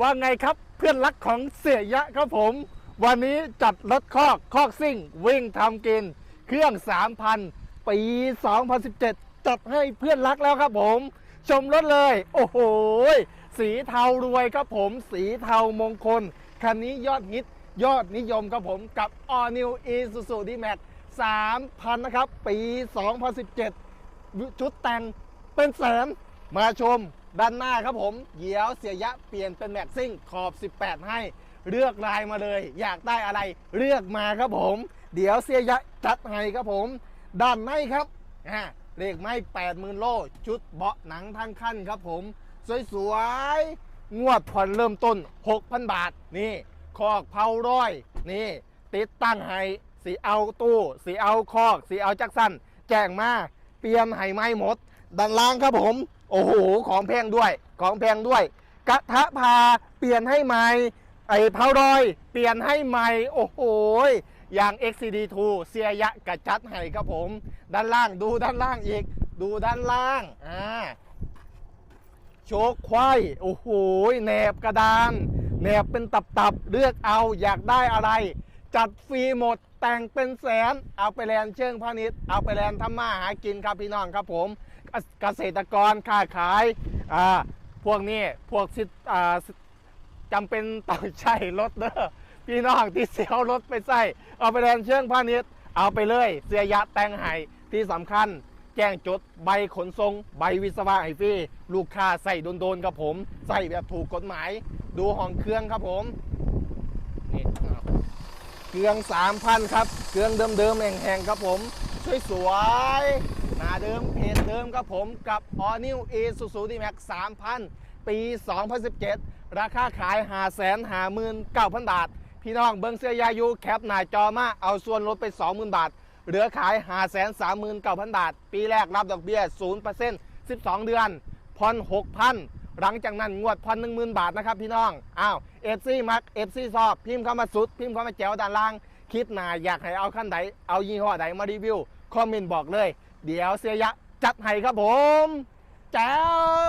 ว่าไงครับเพื่อนรักของเสียยะครับผม วันนี้จัดรถคอกคอกซิ่ง วิ่งทำกิน เครื่อง 3,000 ปี 2017 จัดให้เพื่อนรักแล้วครับผม ชมรถเลย โอ้โห สีเทารวยครับผม สีเทามงคล คันนี้ยอดฮิต ยอดนิยมครับผมกับ All New Isuzu D-Max 3,000 นะครับ ปี 2017 ชุดแต่งเป็นแสนมาชม ด้านหน้าครับผมเดี๋ยวเสียยะเปลี่ยนเป็นแม็กซิ่งขอบ 18 ให้เลือกลายมาเลย อยากได้อะไรเลือกมาครับผม เดี๋ยวเสียยะจัดให้ครับผม ด้านในครับอ่าเลขไม้80,000โล ชุดเบาะหนังทั้งขั้นครับผม สวยๆ งวดผ่อนเริ่มต้น 6,000 บาท นี่ คอกเผาร้อย นี่ ติดตั้งให้สีเอาตู้สีเอาคอกสีเอาจักสันแจ้งมา เปลี่ยนให้ไม่หมด ด้านล่างครับผม โอ้โห ของแพงด้วย ของแพงด้วย กระทะพาเปลี่ยนให้ใหม่ ไอ้เผารอย เปลี่ยนให้ใหม่ โอ้โห อย่าง XCD2 เสียยะกระจัดให้ครับผม ด้านล่างดูด้านล่างอีก ดูด้านล่าง อ่า โชคควายโอ้โห แหนบกระดาน แหนบเป็นตับๆ เลือกเอาอยากได้อะไร จัดฟรีหมดแต่งเป็นแสน เอาไปแลนเชิงพาณิชย์เอาไปแลนทำมาหากินครับพี่น้องครับผมเกษตรกรค้าขายอ่าพวกนี้พวกสิอ่าจำเป็นต้องใช้รถเด้อพี่น้องที่เสียวรถไปใส่เอาไปแลนเชิงพาณิชย์เอาไปเลยเสียยะแต่งให้ที่สำคัญแจ้งจดใบขนส่งใบวิศวะไอฟรีลูกค้าใส่โดนๆครับผม ใส่แบบถูกกฎหมาย ดูห้องเครื่องครับผม เครื่อง3,000ครับเครื่องเดิมๆแห้งๆครับผม สวยๆหน้าเดิมเพจเดิมครับผมกับ All New Isuzu D-Max 3,000 ปี 2017 ราคาขาย 559,000 บาท พี่น้องเบิ้งเสื้อยายูแคปหน้าจอมา เอาส่วนลดไป 20,000 บาท เหลือขาย 539,000 บาท ปีแรกรับดอกเบี้ย 0% 12 เดือนผ่อน6,000 หลังจากนั้นงวดพันหนึ่งหมื่นบาทนะครับพี่น้องอ้าวเอฟซีมักเอฟซีชอบพิมพ์เข้ามาสุด พิมพ์เข้ามาแจวด้านล่าง คิดหนาอยากให้เอาขั้นใดเอายี่ห้อใดมารีวิวคอมเมนต์บอกเลย เดี๋ยวเสียยะจัดให้ครับผมแจว